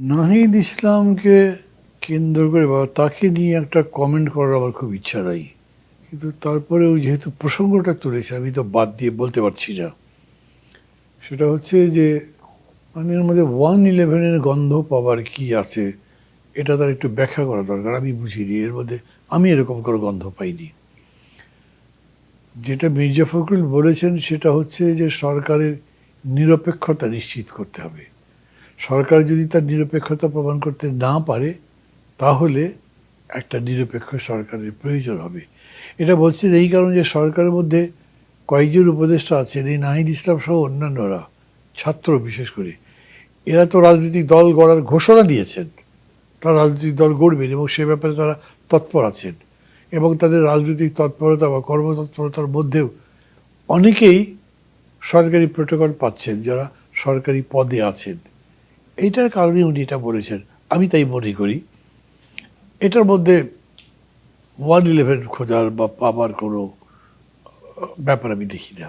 নাহিদ ইসলামকে কেন্দ্র করে বা তাকে নিয়ে একটা কমেন্ট করার আমার খুব ইচ্ছা নাই। কিন্তু তারপরেও যেহেতু প্রসঙ্গটা তুলেছে, আমি তো বাদ দিয়ে বলতে পারছি না। সেটা হচ্ছে যে মানে এর মধ্যে ওয়ান ইলেভেনের গন্ধ পাবার কি আছে, এটা তার একটু ব্যাখ্যা করা দরকার, আমি বুঝিনি এর মধ্যে আমি এরকম করে গন্ধ পাইনি। যেটা মির্জা ফখরুল বলেছেন, সেটা হচ্ছে যে সরকারের নিরপেক্ষতা নিশ্চিত করতে হবে। সরকার যদি তার নিরপেক্ষতা প্রমাণ করতে না পারে, তাহলে একটা নিরপেক্ষ সরকারের প্রয়োজন হবে। এটা বলছেন এই কারণে যে সরকারের মধ্যে কয়েকজন উপদেষ্টা আছেন, এই নাহিদ ইসলাম সহ অন্যান্যরা, ছাত্র বিশেষ করে। এরা তো রাজনৈতিক দল গড়ার ঘোষণা দিয়েছেন। তারা রাজনৈতিক দল গড়বেন এবং সে ব্যাপারে তারা তৎপর আছেন। এবং তাদের রাজনৈতিক তৎপরতা বা কর্মতৎপরতার মধ্যেও অনেকেই সরকারি প্রোটোকল পাচ্ছেন, যারা সরকারি পদে আছেন। এইটার কারণে উনি এটা বলেছেন। আমি তাই মনে করি। এটার মধ্যে ওয়ান ইলেভেন খোঁজার বা পাবার কোনো ব্যাপার আমি দেখি না।